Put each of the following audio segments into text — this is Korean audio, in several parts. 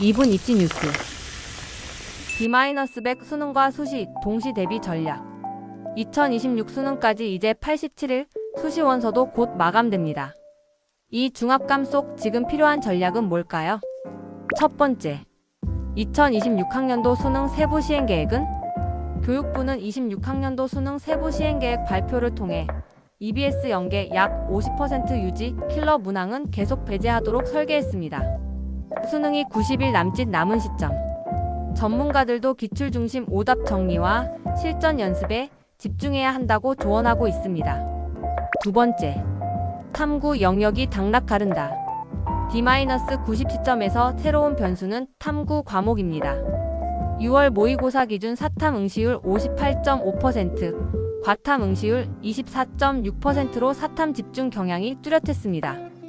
2분 이치 뉴스 D-100 수능과 수시 동시 대비 전략 2026 수능까지 이제 87일 수시 원서도 곧 마감됩니다. 이 중압감 속 지금 필요한 전략은 뭘까요? 첫 번째, 2026학년도 수능 세부 시행 계획은 교육부는 26학년도 수능 세부 시행 계획 발표를 통해 EBS 연계 약 50% 유지, 킬러 문항은 계속 배제하도록 설계했습니다. 수능이 90일 남짓 남은 시점. 전문가들도 기출 중심 오답 정리와 실전 연습에 집중해야 한다고 조언하고 있습니다. 두 번째, 탐구 영역이 당락 가른다. D-90 시점에서 새로운 변수는 탐구 과목입니다. 6월 모의고사 기준 사탐 응시율 58.5%, 과탐 응시율 24.6%로 사탐 집중 경향이 뚜렷했습니다.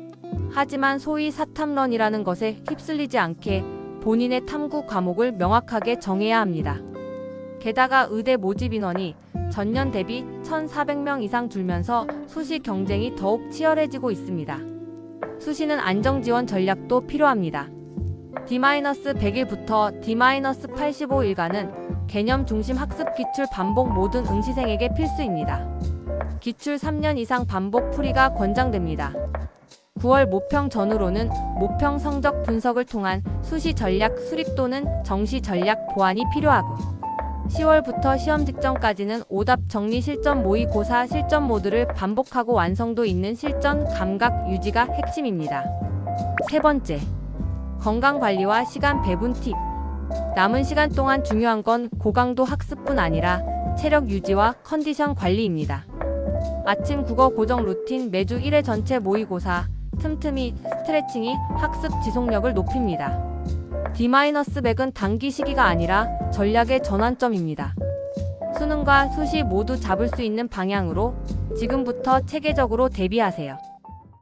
하지만 소위 사탐런이라는 것에 휩쓸리지 않게 본인의 탐구 과목을 명확하게 정해야 합니다. 게다가 의대 모집 인원이 전년 대비 1,400명 이상 줄면서 수시 경쟁이 더욱 치열해지고 있습니다. 수시는 안정 지원 전략도 필요합니다. D-100일부터 D-85일간은 개념 중심 학습 기출 반복 모든 응시생에게 필수입니다. 기출 3년 이상 반복 풀이가 권장됩니다. 9월 모평 전후로는 모평 성적 분석을 통한 수시 전략 수립 또는 정시 전략 보완이 필요하고 10월부터 시험 직전까지는 오답 정리 실전 모의고사 실전 모드를 반복하고 완성도 있는 실전 감각 유지가 핵심입니다. 세 번째, 건강 관리와 시간 배분 팁. 남은 시간 동안 중요한 건 고강도 학습뿐 아니라 체력 유지와 컨디션 관리입니다. 아침 국어 고정 루틴 매주 1회 전체 모의고사, 틈틈이 스트레칭이 학습 지속력을 높입니다. D-100은 단기 시기가 아니라 전략의 전환점입니다. 수능과 수시 모두 잡을 수 있는 방향으로 지금부터 체계적으로 대비하세요.